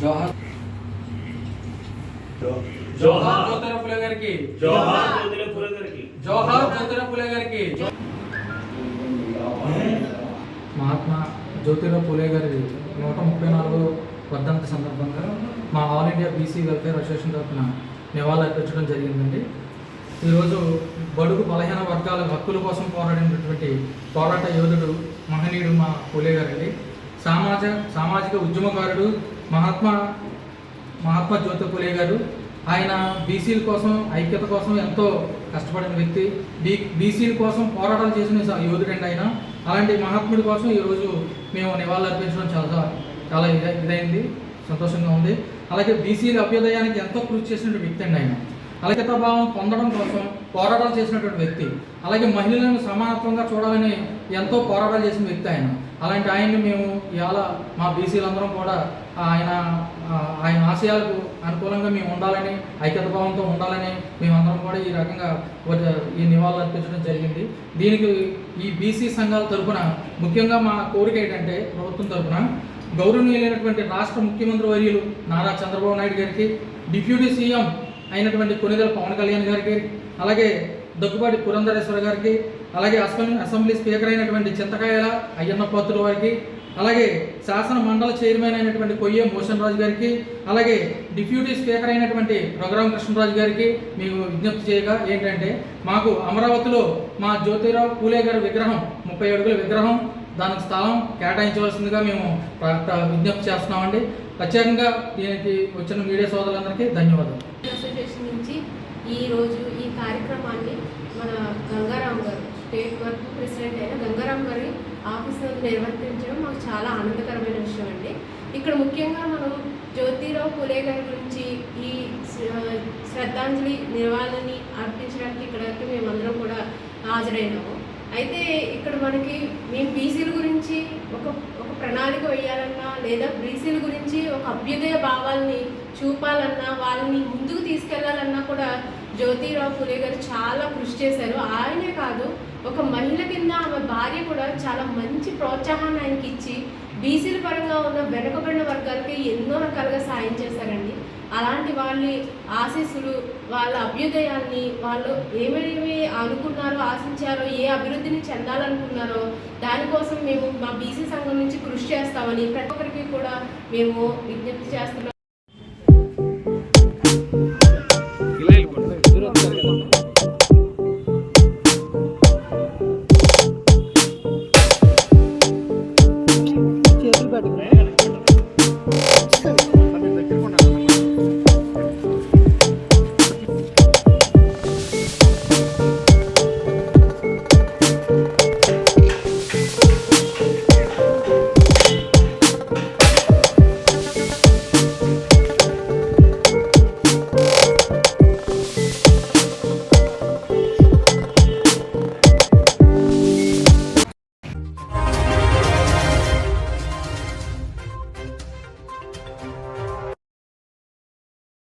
జోహార్. పులే గారికి. జోహార్ ఫులే గారికి. జోహార్ పులే గారికి. మహాత్మా జ్యోతిరావు పులే గారి నూట ముప్పై నాలుగు వర్ధంతి సందర్భంగా మా all India BC welfare association తరఫున నివాళులు అర్పించడం జరిగిందండి. ఈరోజు బడుగు బలహీన వర్గాల హక్కుల కోసం పోరాడినటువంటి పోరాట యోధుడు మహనీయుడు మా పులే గారండి. సామాజ సామాజిక ఉద్యమకారుడు మహాత్మా మహాత్మా జ్యోతి పులే గారు. ఆయన బీసీల కోసం ఐక్యత కోసం ఎంతో కష్టపడిన వ్యక్తి. బీ బీసీల కోసం పోరాటాలు చేసిన యోధుడండి ఆయన. అలాంటి మహాత్ముడి కోసం ఈరోజు మేము నివాళులు అర్పించడం చాలా చాలా ఇద- ఇదైంది. సంతోషంగా ఉంది. అలాగే బీసీల అభ్యుదయానికి ఎంతో కృషి చేసినటువంటి వ్యక్తి అండి ఆయన. ఐక్యతా భావం పొందడం కోసం పోరాటాలు చేసినటువంటి వ్యక్తి. అలాగే మహిళలను సమానత్వంగా చూడాలని ఎంతో పోరాటాలు చేసిన వ్యక్తి ఆయన. అలాంటి ఆయన్ని మేము ఇవాళ మా బీసీలందరం కూడా ఆయన ఆయన ఆశయాలకు అనుకూలంగా మేము ఉండాలని ఐక్యత భావంతో ఉండాలని మేమందరం కూడా ఈ రకంగా ఈ నివాళులు అర్పించడం జరిగింది. దీనికి ఈ బీసీ సంఘాల తరఫున ముఖ్యంగా మా కోరిక ఏంటంటే ప్రభుత్వం తరఫున గౌరవనీయులైనటువంటి రాష్ట్ర ముఖ్యమంత్రి వర్యులు నారా చంద్రబాబు నాయుడు గారికి డిప్యూటీ సీఎం అయినటువంటి కొనిదెల పవన్ కళ్యాణ్ గారికి అలాగే దగ్గుబాటి పురంధరేశ్వర గారికి అలాగే అసెంబ్లీ అసెంబ్లీ స్పీకర్ అయినటువంటి చింతకాయల అయ్యన్న పాత్రుడు వారికి అలాగే శాసన మండల చైర్మన్ అయినటువంటి కొయ్యే మోషన్ రాజు గారికి అలాగే డిప్యూటీ స్పీకర్ అయినటువంటి రఘురామ కృష్ణరాజు గారికి మేము విజ్ఞప్తి చేయగా ఏంటంటే మాకు అమరావతిలో మా జ్యోతిరావు పూలే గారి విగ్రహం ముప్పై అడుగుల విగ్రహం దానికి స్థలం కేటాయించవలసిందిగా మేము విజ్ఞప్తి చేస్తున్నామండి. ప్రత్యేకంగా దీనికి వచ్చిన మీడియా సోదరులందరికీ ధన్యవాదాలు. అసోసియేషన్ నుంచి ఈ రోజు ఈ కార్యక్రమాన్ని మన గంగారాం గారు స్టేట్ వర్క్ ప్రెసిడెంట్ అయిన గంగారాం గారి ఆఫీస్ నిర్వర్తించడం మాకు చాలా ఆనందకరమైన విషయం అండి. ఇక్కడ ముఖ్యంగా మనం జ్యోతిరావు పూలే గారి గురించి ఈ శ్రద్ధాంజలి నివాళిని అర్పించడానికి ఇక్కడికి మేమందరం కూడా హాజరైనాము. అయితే ఇక్కడ మనకి మేము బీసీల గురించి ఒక ఒక ప్రణాళిక వేయాలన్నా లేదా బీసీల గురించి ఒక అభ్యుదయ భావాల్ని చూపాలన్నా వాళ్ళని ముందుకు తీసుకెళ్ళాలన్నా కూడా జ్యోతిరావు ఫులే గారు చాలా కృషి చేశారు. ఆయనే కాదు ఒక మహిళ కింద ఆమె భార్య కూడా చాలా మంచి ప్రోత్సాహాన్ని ఆయనకి ఇచ్చి బీసీల పరంగా ఉన్న వెనుకబడిన వర్గాలకి ఎన్నో రకాలుగా సాయం చేశారండి. అలాంటి వాళ్ళ ఆశీస్సులు వాళ్ళ అభ్యుదయాన్ని వాళ్ళు ఏమేమి అనుకున్నారో ఆశించారో ఏ అభివృద్ధిని చెందాలనుకున్నారో దానికోసం మేము మా బీసీ సంఘం నుంచి కృషి చేస్తామని ప్రతి ఒక్కరికి కూడా మేము విజ్ఞప్తి చేస్తున్నాం.